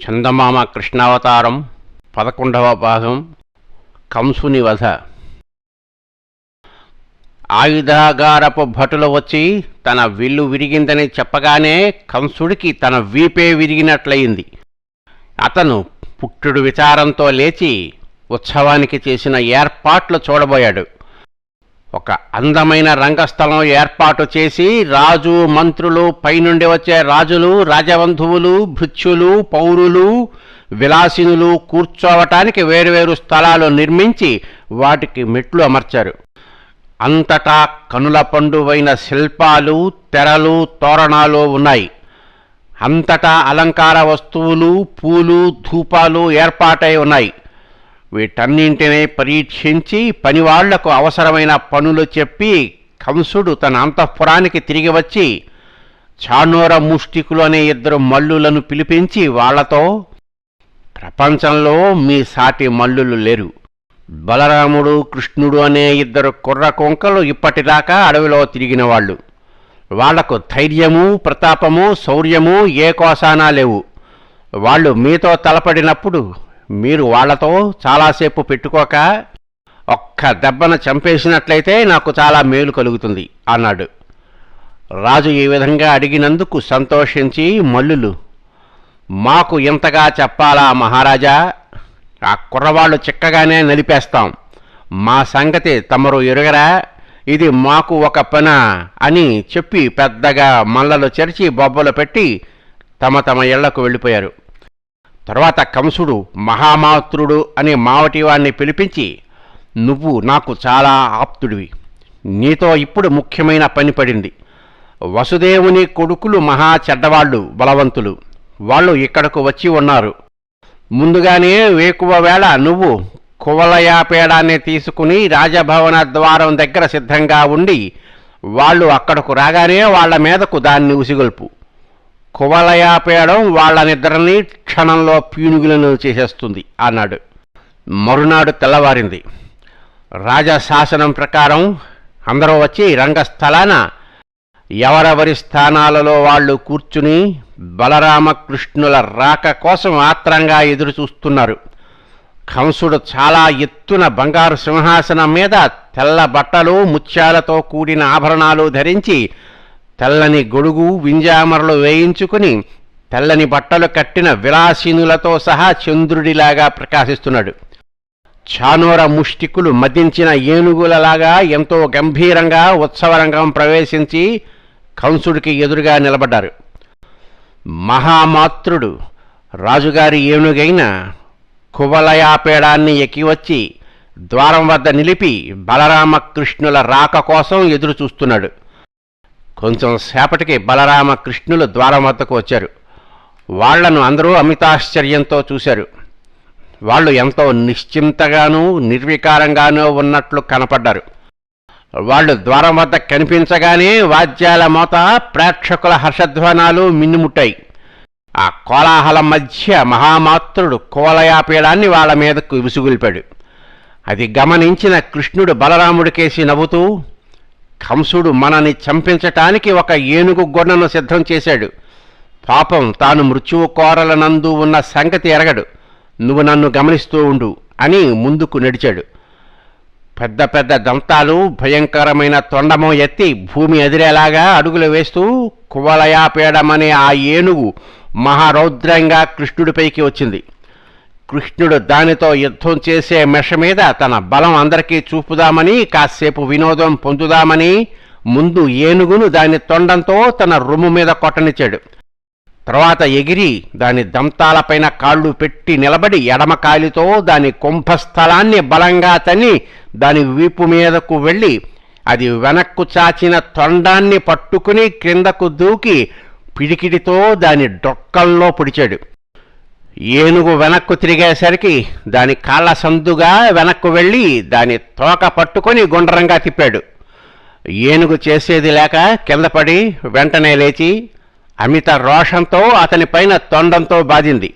చందమామ కృష్ణావతారం పదకొండవ భాగం కంసుని వధ ఆయుధాగారపు భటులు వచ్చి తన విల్లు విరిగిందని చెప్పగానే కంసుడికి తన వీపే విరిగినట్లయింది. అతను పుట్టుడు విచారంతో లేచి ఉత్సవానికి చేసిన ఏర్పాట్లు చూడబోయాడు. ఒక అందమైన రంగస్థలం ఏర్పాటు చేసి రాజు మంత్రులు పైనుండి వచ్చే రాజులు రాజబంధువులు భృత్యులు పౌరులు విలాసినులు కూర్చోవటానికి వేరువేరు స్థలాలు నిర్మించి వాటికి మెట్లు అమర్చారు. అంతటా కనుల పండువైన శిల్పాలు తెరలు తోరణాలు ఉన్నాయి. అంతటా అలంకార వస్తువులు పూలు ధూపాలు ఏర్పాటై ఉన్నాయి. వీటన్నింటినీ పరీక్షించి పనివాళ్ళకు అవసరమైన పనులు చెప్పి కంసుడు తన అంతఃపురానికి తిరిగి వచ్చి చానోర ముష్టికులు అనే ఇద్దరు మల్లులను పిలిపించి వాళ్ళతో ప్రపంచంలో మీ సాటి మల్లులు లేరు. బలరాముడు కృష్ణుడు అనే ఇద్దరు కుర్ర కొంకలు ఇప్పటిదాకా అడవిలో తిరిగిన వాళ్ళు. వాళ్ళకు ధైర్యము ప్రతాపము శౌర్యము ఏ కోసానా లేవు. వాళ్ళు మీతో తలపడినప్పుడు మీరు వాళ్ళతో చాలాసేపు పెట్టుకోక ఒక్క దెబ్బన చంపేసినట్లయితే నాకు చాలా మేలు కలుగుతుంది అన్నాడు. రాజు ఈ విధంగా అడిగినందుకు సంతోషించి మల్లులు మాకు ఇంతగా చెప్పాలా మహారాజా? ఆ కుర్రవాళ్ళు చిక్కగానే నలిపేస్తాం. మా సంగతి తమరు ఎరుగరా? ఇది మాకు ఒక పన? అని చెప్పి పెద్దగా మల్లలు చెరిచి బొబ్బలు పెట్టి తమ తమ ఇళ్ళకు వెళ్ళిపోయారు. తర్వాత కంసుడు మహామాతృడు అనే మావటివాణ్ణి పిలిపించి నువ్వు నాకు చాలా ఆప్తుడివి. నీతో ఇప్పుడు ముఖ్యమైన పని పడింది. వసుదేవుని కొడుకులు మహా చెడ్డవాళ్ళు బలవంతులు. వాళ్ళు ఇక్కడకు వచ్చి ఉన్నారు. ముందుగానే వేకువ వేళ నువ్వు కువలయాపేడాన్ని తీసుకుని రాజభవన ద్వారం దగ్గర సిద్ధంగా ఉండి వాళ్ళు అక్కడకు రాగానే వాళ్ళ మీదకు దాన్ని ఉసిగొల్పు. కువలయాపేయడం వాళ్ళ నిద్రని క్షణంలో పీనుగులను చేసేస్తుంది అన్నాడు. మరునాడు తెల్లవారింది. రాజశాసనం ప్రకారం అందరూ వచ్చి రంగస్థలాన ఎవరెవరి స్థానాలలో వాళ్ళు కూర్చుని బలరామకృష్ణుల రాక కోసం ఆత్రంగా ఎదురు చూస్తున్నారు కంసుడు చాలా ఎత్తున బంగారు సింహాసనం మీద తెల్ల బట్టలు ముత్యాలతో కూడిన ఆభరణాలు ధరించి తెల్లని గొడుగు వింజామరలు వేయించుకుని తెల్లని బట్టలు కట్టిన విలాసీనులతో సహా చంద్రుడిలాగా ప్రకాశిస్తున్నాడు. చానోర ముష్టికులు మదించిన ఏనుగులలాగా ఎంతో గంభీరంగా ఉత్సవరంగం ప్రవేశించి కంసుడికి ఎదురుగా నిలబడ్డారు. మహామాత్రుడు రాజుగారి ఏనుగైన కువలయాపేడాన్ని ఎక్కివచ్చి ద్వారం వద్ద నిలిపి బలరామకృష్ణుల రాక కోసం ఎదురు చూస్తున్నాడు కొంచెం సేపటికి బలరామకృష్ణులు ద్వారం వద్దకు వచ్చారు. వాళ్ళను అందరూ అమితాశ్చర్యంతో చూశారు. వాళ్ళు ఎంతో నిశ్చింతగానూ నిర్వికారంగానూ ఉన్నట్లు కనపడ్డారు. వాళ్ళు ద్వారం వద్ద కనిపించగానే వాద్యాల మోత ప్రేక్షకుల హర్షధ్వానాలు మిన్నుముట్టాయి. ఆ కోలాహలం మధ్య మహామాత్రుడు కోలయాపీడాన్ని వాళ్ళ మీదకు విసుగుల్పాడు. అది గమనించిన కృష్ణుడు బలరాముడికేసి నవ్వుతూ కంసుడు మనని చంపించటానికి ఒక ఏనుగు గొన్నను సిద్ధం చేశాడు. పాపం తాను మృత్యువు కోరలనందు ఉన్న సంగతి ఎరగడు. నువ్వు నన్ను గమనిస్తూ ఉండు అని ముందుకు నడిచాడు. పెద్ద పెద్ద దంతాలు భయంకరమైన తొండము ఎత్తి భూమి ఎదిరేలాగా అడుగులు వేస్తూ కువలయాపేడమనే ఆ ఏనుగు మహారౌద్రంగా కృష్ణుడిపైకి వచ్చింది. కృష్ణుడు దానితో యుద్ధం చేసే మెష మీద తన బలం అందరికీ చూపుదామని కాసేపు వినోదం పొందుదామని ముందు ఏనుగును దాని తొండంతో తన రొమ్ము మీద కొట్టనిచ్చాడు. తర్వాత ఎగిరి దాని దంతాలపైన కాళ్ళు పెట్టి నిలబడి ఎడమ కాలితో దాని కుంభస్థలాన్ని బలంగా తన్ని దాని వీపు మీదకు వెళ్ళి అది వెనక్కు చాచిన తొండాన్ని పట్టుకుని క్రిందకు దూకి పిడికిడితో దాని డొక్కల్లో పొడిచాడు. ఏనుగు వెనక్కు తిరిగేసరికి దాని కాళ్ళ సందుగా వెనక్కు వెళ్ళి దాని తోక పట్టుకొని గుండ్రంగా తిప్పాడు. ఏనుగు చేసేది లేక కిందపడి వెంటనే లేచి అమిత రోషంతో అతని పైన తొండంతో బాధింది.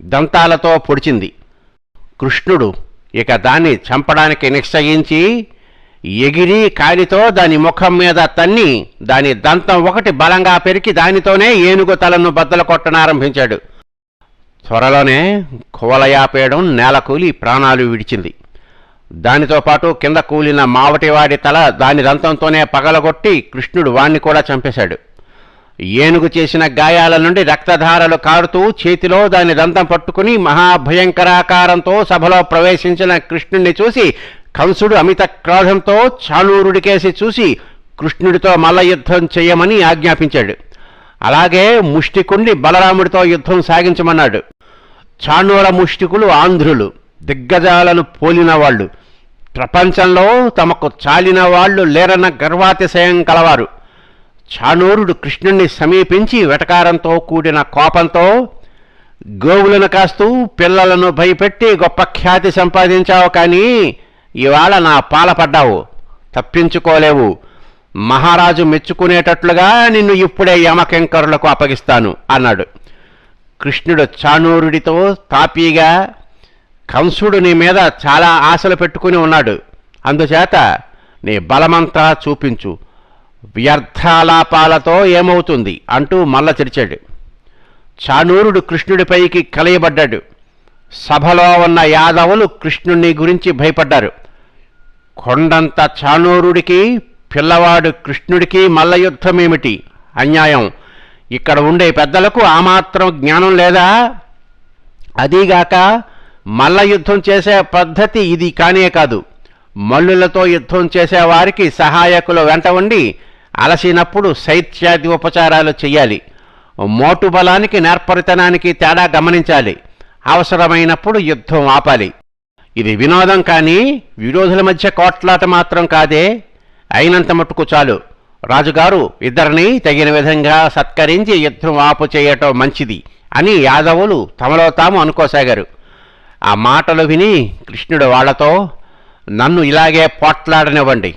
దంతాలతో పొడిచింది. కృష్ణుడు ఇక దాన్ని చంపడానికి నిశ్చయించి ఎగిరి కాలితో దాని ముఖం మీద తన్ని దాని దంతం ఒకటి బలంగా పెరికి దానితోనే ఏనుగు తలను బద్దలు కొట్టనారంభించాడు. త్వరలోనే కువలయాపేయడం నేలకూలి ప్రాణాలు విడిచింది. దానితో పాటు కింద కూలిన మావటివాడి తల దాని దంతంతోనే పగలగొట్టి కృష్ణుడు వాణ్ణి కూడా చంపేశాడు. ఏనుగు చేసిన గాయాల నుండి రక్తధారలు కారుతూ చేతిలో దాని దంతం పట్టుకుని మహాభయంకరాకారంతో సభలో ప్రవేశించిన కృష్ణుణ్ణి చూసి కంసుడు అమిత క్రోధంతో చాణూరుడికేసి చూసి కృష్ణుడితో మల్ల యుద్ధం చేయమని ఆజ్ఞాపించాడు. అలాగే ముష్టికుండి బలరాముడితో యుద్ధం సాగించమన్నాడు. చాణూర ముష్టికులు ఆంధ్రులు దిగ్గజాలను పోలిన వాళ్ళు ప్రపంచంలో తమకు చాలిన వాళ్ళు లేరన్న గర్వాతిశయం కలవారు. చాణూరుడు కృష్ణుణ్ణి సమీపించి వెటకారంతో కూడిన కోపంతో గోవులను కాస్తూ పిల్లలను భయపెట్టి గొప్ప ఖ్యాతి సంపాదించావు కానీ ఇవాళ నా పాలపడ్డావు. తప్పించుకోలేవు. మహారాజు మెచ్చుకునేటట్లుగా నిన్ను ఇప్పుడే యమకెంకరులకు అప్పగిస్తాను అన్నాడు. కృష్ణుడు చాణూరుడితో తాపీగా కంసుడు నీ మీద చాలా ఆశలు పెట్టుకుని ఉన్నాడు. అందుచేత నీ బలమంతా చూపించు. వ్యర్థాలాపాలతో ఏమవుతుంది అంటూ మల్ల తెరిచాడు. చాణూరుడు కృష్ణుడిపైకి కలయబడ్డాడు. సభలో ఉన్న యాదవులు కృష్ణుణ్ణి గురించి భయపడ్డారు. కొండంత చాణూరుడికి పిల్లవాడు కృష్ణుడికి మల్ల యుద్ధమేమిటి అన్యాయం. ఇక్కడ ఉండే పెద్దలకు ఆ మాత్రం జ్ఞానం లేదా? అదీగాక మల్ల యుద్ధం చేసే పద్ధతి ఇది కానే కాదు. మల్లులతో యుద్ధం చేసేవారికి సహాయకులు వెంట ఉండి అలసినప్పుడు శైత్యాది ఉపచారాలు చేయాలి మోటు బలానికి నేర్పరితనానికి తేడా గమనించాలి. అవసరమైనప్పుడు యుద్ధం ఆపాలి. ఇది వినోదం కానీ విరోధుల మధ్య కోట్లాట మాత్రం కాదే. అయినంత మట్టుకు చాలు. రాజుగారు ఇద్దరిని తగిన విధంగా సత్కరించి యుద్ధం ఆపు చేయటం మంచిది అని యాదవులు తమలో తాము అనుకోసాగారు. ఆ మాటలు విని కృష్ణుడు వాళ్ళతో నన్ను ఇలాగే పోట్లాడనివ్వండి.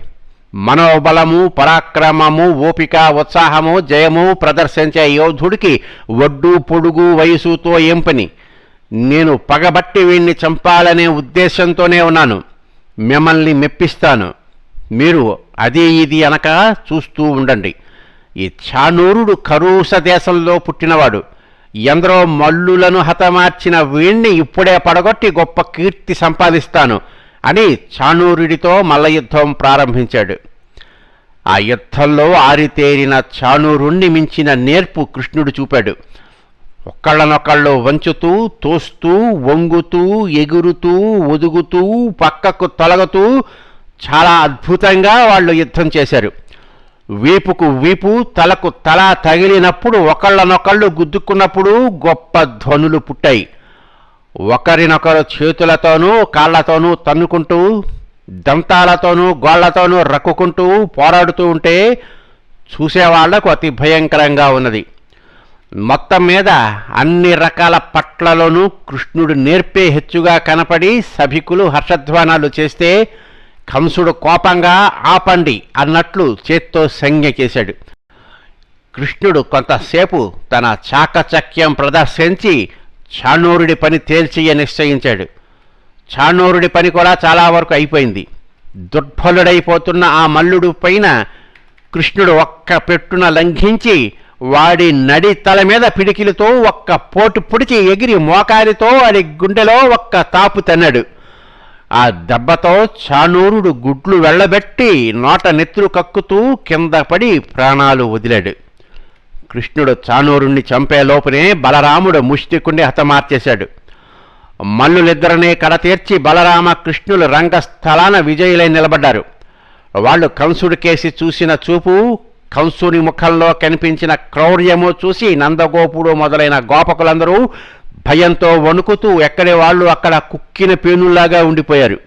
మనోబలము పరాక్రమము ఓపిక ఉత్సాహము జయము ప్రదర్శించే యోధుడికి ఒడ్డు పొడుగు వయసుతో ఏం పని నేను పగబట్టి వీణ్ణి చంపాలనే ఉద్దేశంతోనే ఉన్నాను. మిమ్మల్ని మెప్పిస్తాను. మీరు అది ఇది అనక చూస్తూ ఉండండి. ఈ చానూరుడు కరూస దేశంలో పుట్టినవాడు. ఎందరో మల్లులను హతమార్చిన వీణ్ణి ఇప్పుడే పడగొట్టి గొప్ప కీర్తి సంపాదిస్తాను అని చాణూరుడితో మల్లయుద్ధం ప్రారంభించాడు. ఆ యుద్ధంలో ఆరితేరిన చాణూరుణ్ణి మించిన నేర్పు కృష్ణుడు చూపాడు. ఒక్కళ్ళనొక్కళ్ళు వంచుతూ తోస్తూ వంగుతూ ఎగురుతూ ఒదుగుతూ పక్కకు తొలగుతూ చాలా అద్భుతంగా వాళ్ళు యుద్ధం చేశారు. వీపుకు వీపు తలకు తల తగిలినప్పుడు ఒకళ్ళనొకళ్ళు గుద్దుకున్నప్పుడు గొప్ప ధ్వనులు పుట్టాయి. ఒకరినొకరు చేతులతోనూ కాళ్ళతోనూ తన్నుకుంటూ దంతాలతోనూ గోళ్ళతోనూ రక్కుకుంటూ పోరాడుతూ ఉంటే చూసేవాళ్ళకు అతి భయంకరంగా ఉన్నది. మొత్తం మీద అన్ని రకాల పట్లలోనూ కృష్ణుడు నేర్పే హెచ్చుగా కనపడి సభికులు హర్షధ్వానాలు చేస్తే కంసుడు కోపంగా ఆపండి అన్నట్లు చేత్తో సంజ్ఞ చేశాడు. కృష్ణుడు కొంతసేపు తన చాకచక్యం ప్రదర్శించి చాణూరుడి పని తేల్చియ నిశ్చయించాడు. చాణూరుడి పని కూడా చాలా వరకు అయిపోయింది. దుర్బలుడైపోతున్న ఆ మల్లుడు పైన కృష్ణుడు ఒక్క పెట్టున లంఘించి వాడి నడి తల మీద పిడికిలతో ఒక్క పోటు పొడిచి ఎగిరి మోకారితో వాడి గుండెలో ఒక్క తాపు తన్నాడు. ఆ దెబ్బతో చానూరుడు గుడ్లు వెళ్ళబెట్టి నోట నెత్తులు కక్కుతూ కింద పడి ప్రాణాలు వదిలాడు. కృష్ణుడు చానూరుణ్ణి చంపే లోపునే బలరాముడు ముష్టికుణ్ణి హతమార్చేశాడు. మల్లులిద్దరినీ కడతీర్చి బలరామ కృష్ణులు రంగస్థలాన విజయులై నిలబడ్డారు. వాళ్ళు కంసుడు కేసి చూసిన చూపు కంసుని ముఖంలో కనిపించిన క్రౌర్యము చూసి నందగోపుడు మొదలైన గోపకులందరూ భయంతో వణుకుతూ ఎక్కడి వాళ్ళు అక్కడ కుక్కిన పేనుల్లాగా ఉండిపోయారు.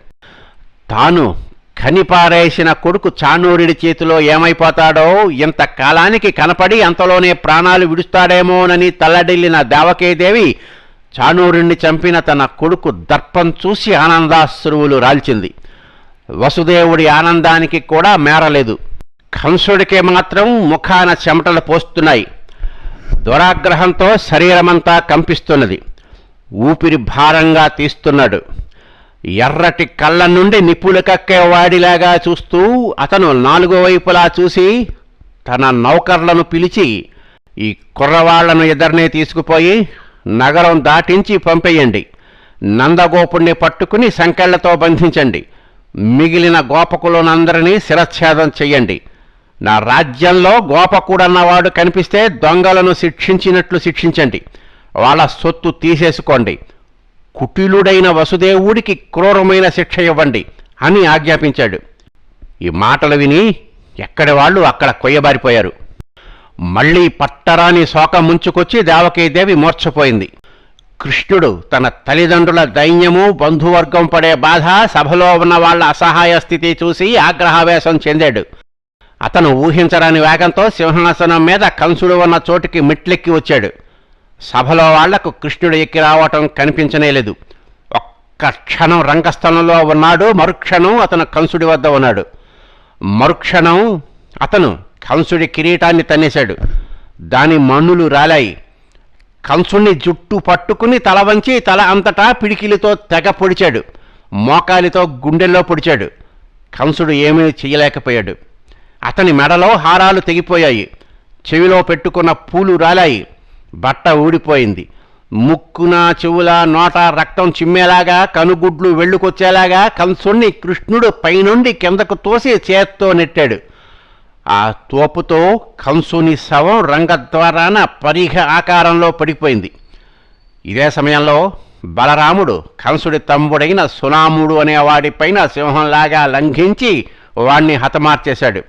తాను కనిపారేసిన కొడుకు చానూరుడి చేతిలో ఏమైపోతాడో ఇంతకాలానికి కనపడి అంతలోనే ప్రాణాలు విడుస్తాడేమోనని తల్లడిల్లిన దేవకేదేవి చానూరుణ్ణి చంపిన తన కొడుకు దర్పం చూసి ఆనందాశ్రువులు రాల్చింది. వసుదేవుడి ఆనందానికి కూడా మేరలేదు. కంసుడికి మాత్రం ముఖాన చెమటలు పోస్తున్నాయి. దురాగ్రహంతో శరీరమంతా కంపిస్తున్నది. ఊపిరి భారంగా తీస్తున్నాడు. ఎర్రటి కళ్ళ నుండి నిప్పులు కక్కే వాడిలాగా చూస్తూ అతను నాలుగో వైపులా చూసి తన నౌకర్లను పిలిచి ఈ కుర్రవాళ్ళను ఇద్దరినే తీసుకుపోయి నగరం దాటించి పంపేయండి. నందగోపుణ్ణి పట్టుకుని సంకెళ్ళతో బంధించండి. మిగిలిన గోపకులనందరినీ శిరచ్ఛేదం చెయ్యండి. నా రాజ్యంలో గోపకుడన్నవాడు కనిపిస్తే దొంగలను శిక్షించినట్లు శిక్షించండి. వాళ్ళ సొత్తు తీసేసుకోండి. కుటిలుడైన వసుదేవుడికి క్రూరమైన శిక్ష ఇవ్వండి అని ఆజ్ఞాపించాడు. ఈ మాటలు విని ఎక్కడి వాళ్ళు అక్కడ కొయ్యబారిపోయారు. మళ్ళీ పట్టరాని శోక ముంచుకొచ్చి దేవకీదేవి మూర్ఛపోయింది. కృష్ణుడు తన తల్లిదండ్రుల దైన్యము బంధువర్గం పడే బాధ సభలో ఉన్న వాళ్ళ అసహాయ స్థితి చూసి ఆగ్రహావేశం చెందాడు. అతను ఊహించరాని వేగంతో సింహాసనం మీద కంసుడు ఉన్న చోటికి మెట్లెక్కి వచ్చాడు. సభలో వాళ్ళకు కృష్ణుడు ఎక్కి రావటం కనిపించనేలేదు ఒక్క క్షణం రంగస్థలంలో ఉన్నాడు. మరుక్షణం అతను కంసుడి వద్ద ఉన్నాడు. మరుక్షణం అతను కంసుడి కిరీటాన్ని తన్నేశాడు. దాని మన్నులు రాలాయి. కంసుణ్ణి జుట్టు పట్టుకుని తల వంచి తల అంతటా పిడికిలితో తెగ పొడిచాడు. మోకాలితో గుండెల్లో పొడిచాడు. కంసుడు ఏమీ చేయలేకపోయాడు. అతని మెడలో హారాలు తెగిపోయాయి. చెవిలో పెట్టుకున్న పూలు రాలాయి. బట్ట ఊడిపోయింది. ముక్కున చెవుల నోట రక్తం చిమ్మేలాగా కనుగుడ్లు వెళ్ళుకొచ్చేలాగా కంసుణ్ణి కృష్ణుడు పైనుండి కిందకు తోసి చేత్తో నెట్టాడు. ఆ తోపుతో కంసుని శవం రంగద్వారాన పరిఘ ఆకారంలో పడిపోయింది. ఇదే సమయంలో బలరాముడు కంసుడి తమ్ముడైన సునాముడు అనే వాడిపైన సింహంలాగా లంఘించి వాణ్ణి హతమార్చేశాడు.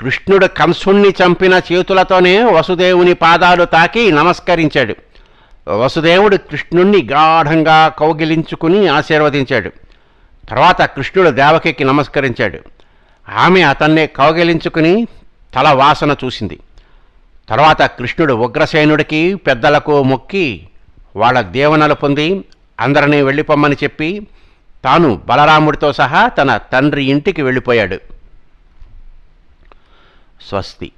కృష్ణుడు కంసుణ్ణి చంపిన చేతులతోనే వసుదేవుని పాదాలు తాకి నమస్కరించాడు. వసుదేవుడు కృష్ణుణ్ణి గాఢంగా కౌగిలించుకుని ఆశీర్వదించాడు. తర్వాత కృష్ణుడు దేవకికి నమస్కరించాడు. ఆమె అతన్నే కౌగిలించుకుని తల వాసన చూసింది. తర్వాత కృష్ణుడు ఉగ్రసేనుడికి పెద్దలకు మొక్కి వాళ్ళ దేవనలు పొంది అందరినీ వెళ్ళిపోమ్మని చెప్పి తాను బలరాముడితో సహా తన తండ్రి ఇంటికి వెళ్ళిపోయాడు. స్వస్తి.